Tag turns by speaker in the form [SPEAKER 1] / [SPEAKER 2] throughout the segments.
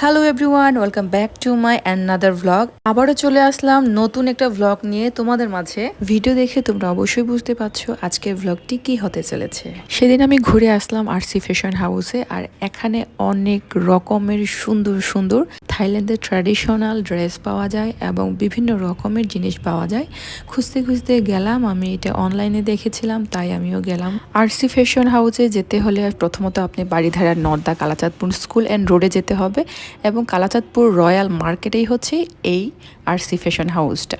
[SPEAKER 1] Hello everyone welcome back to my another vlog আবারও চলে আসলাম নতুন একটা ভ্লগ নিয়ে তোমাদের মাঝে। ভিডিও দেখে তোমরা অবশ্যই বুঝতে পারছ আজকের ভ্লগটি কি হতে চলেছে। সেদিন আমি ঘুরে আসলাম আরসি ফ্যাশন হাউসে আর এখানে অনেক রকমের সুন্দর সুন্দর থাইল্যান্ডের ট্র্যাডিশনাল ড্রেস পাওয়া যায় এবং বিভিন্ন রকমের জিনিস পাওয়া যায়। খুঁজতে খুঁজতে গেলাম, আমি এটা অনলাইনে দেখেছিলাম, তাই আমিও গেলাম। আরসি ফ্যাশন হাউসে যেতে হলে প্রথমত আপনি বাড়িধারার নর্দা কালাচাঁদপুর স্কুল অ্যান্ড রোডে যেতে হবে। এবং কালাচাঁদপুর রয়্যাল মার্কেটেই হচ্ছে এই আরসি ফ্যাশন হাউসটা।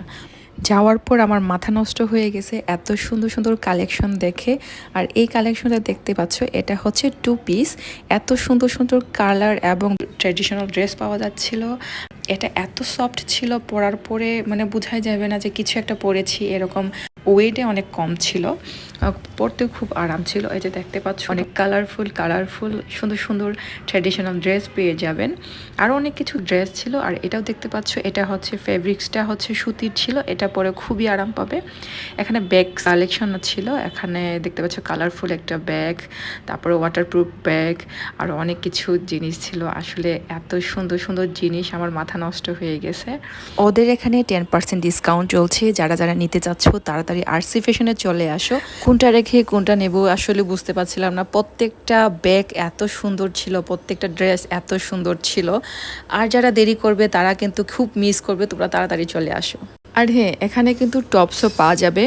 [SPEAKER 1] যাওয়ার পর আমার মাথা নষ্ট হয়ে গেছে, এত সুন্দর সুন্দর কালেকশন দেখে। আর এই কালেকশনটা দেখতে পাচ্ছ, এটা হচ্ছে টু পিস। এত সুন্দর সুন্দর কালার এবং ট্র্যাডিশনাল ড্রেস পাওয়া যাচ্ছিল। এটা এত সফট ছিল, পরার পরে মানে বোঝাই যাবে না যে কিছু একটা পরেছি এরকম। ওয়েটে অনেক কম ছিল। আহ, পরতে খুব আরাম ছিল। এই যে দেখতে পাচ্ছ অনেক কালারফুল কালারফুল সুন্দর সুন্দর ট্র্যাডিশনাল ড্রেস পেয়ে যাবেন। আরও অনেক কিছু ড্রেস ছিল আর এটাও দেখতে পাচ্ছ এটা হচ্ছে ফেব্রিক্সটা হচ্ছে সুতির ছিল এটা পরে খুবই আরাম পাবে। এখানে ব্যাগ কালেকশন ছিল এখানে দেখতে পাচ্ছ কালারফুল একটা ব্যাগ তারপরে ওয়াটারপ্রুফ ব্যাগ আর অনেক কিছু জিনিস ছিল। আসলে এত সুন্দর সুন্দর জিনিস আমার মাথা নষ্ট হয়ে গেছে। ওদের এখানে টেন পার্সেন্ট ডিসকাউন্ট চলছে যারা যারা নিতে চাচ্ছ তাড়াতাড়ি আরসি ফ্যাশনে চলে আসো। কোনটা রেখে, কোনটা নেব আসলে বুঝতে পারছিলাম না। প্রত্যেকটা ব্যাগ এত সুন্দর ছিল, প্রত্যেকটা ড্রেস এত সুন্দর ছিল। আর যারা দেরি করবে, তারা কিন্তু খুব মিস করবে। তোমরা তাড়াতাড়ি চলে আসো। আর হ্যাঁ এখানে কিন্তু টপসও পাওয়া যাবে।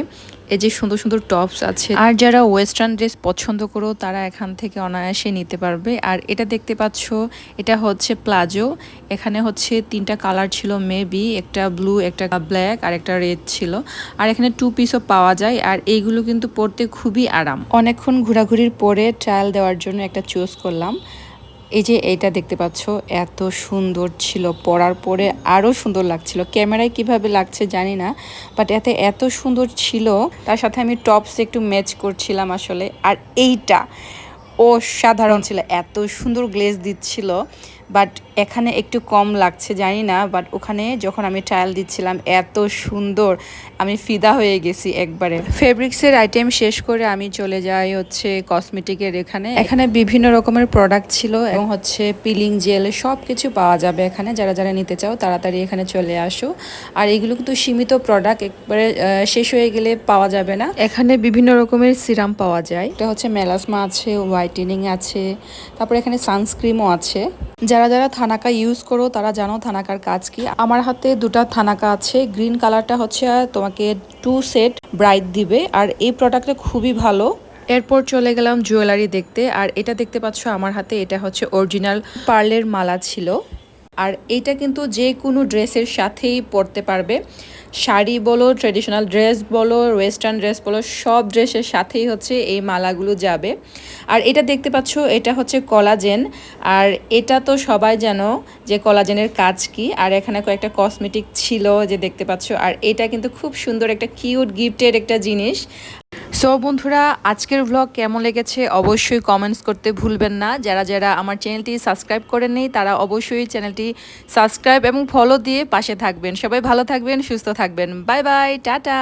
[SPEAKER 1] এই যে সুন্দর সুন্দর টপস আছে, আর যারা ওয়েস্টার্ন ড্রেস পছন্দ করো, তারা এখান থেকে অনায়াসে নিতে পারবে। আর এটা দেখতে পাচ্ছ, এটা হচ্ছে প্লাজো এখানে হচ্ছে তিনটা কালার ছিল মেবি একটা ব্লু একটা ব্ল্যাক আর একটা রেড ছিল। আর এখানে টু পিসও পাওয়া যায়, আর এইগুলো কিন্তু পরতে খুবই আরাম। অনেকক্ষণ ঘোরাঘুরির পরে ট্রায়াল দেওয়ার জন্য একটা চুজ করলাম। এই যে এইটা দেখতে পাচ্ছ, এত সুন্দর ছিল, পরার পরে আরও সুন্দর লাগছিল। ক্যামেরায় কীভাবে লাগছে জানি না বাট এতে এত সুন্দর ছিল। তার সাথে আমি টপস একটু ম্যাচ করছিলাম আসলে। আর এইটা ও সাধারণ ছিল, এত সুন্দর গ্লেজ দিচ্ছিল। বাট এখানে একটু কম লাগছে, জানি না, বাট ওখানে যখন আমি ট্রায়াল দিচ্ছিলাম, এত সুন্দর, আমি ফিদা হয়ে গেছি একবারে। ফেব্রিক্সের আইটেম শেষ করে আমি চলে যাই হচ্ছে কসমেটিকের এখানে। এখানে বিভিন্ন রকমের প্রোডাক্ট ছিল এবং হচ্ছে পিলিং জেল সব কিছু পাওয়া যাবে এখানে। যারা যারা নিতে চাও, তাড়াতাড়ি এখানে চলে আসো। আর এগুলো কিন্তু সীমিত প্রোডাক্ট একবারে শেষ হয়ে গেলে পাওয়া যাবে না। এখানে বিভিন্ন রকমের সিরাম পাওয়া যায়। এটা হচ্ছে মেলাসমা আছে হোয়াইটেনিং আছে, তারপরে এখানে সানস্ক্রিমও আছে। যারা যারা যারা থানাকা ইউজ করো, তারা জানো থানাকার কাজ কি। আমার হাতে দুটা থানাকা আছে। গ্রিন কালারটা হচ্ছে তোমাকে টু সেট ব্রাইট দিবে। আর এই প্রোডাক্টটা খুবই ভালো। এরপর চলে গেলাম জুয়েলারি দেখতে। আর এটা দেখতে পাচ্ছ আমার হাতে, এটা হচ্ছে অরিজিনাল পার্লের মালা ছিল। আর এইটা কিন্তু যে কোনো ড্রেসের সাথেই পরতে পারবে। শাড়ি বলো ট্রেডিশনাল ড্রেস বলো ওয়েস্টার্ন ড্রেস বলো, সব ড্রেসের সাথেই হচ্ছে এই মালাগুলো যাবে। আর এটা দেখতে পাচ্ছ, এটা হচ্ছে কলাজেন আর এটা তো সবাই জানো যে কলাজেনের কাজ কি। আর এখানে কয়েকটা কসমেটিক ছিল যে দেখতে পাচ্ছ। আর এটা কিন্তু খুব সুন্দর একটা কিউট গিফটের একটা জিনিস। সো বন্ধুরা, আজকের ভ্লগ কেমন লেগেছে অবশ্যই কমেন্টস করতে ভুলবেন না। যারা যারা আমার চ্যানেলটি সাবস্ক্রাইব করেন নেই তারা অবশ্যই চ্যানেলটি সাবস্ক্রাইব এবং ফলো দিয়ে পাশে থাকবেন। সবাই ভালো থাকবেন, সুস্থ থাকবেন। Bye bye tata.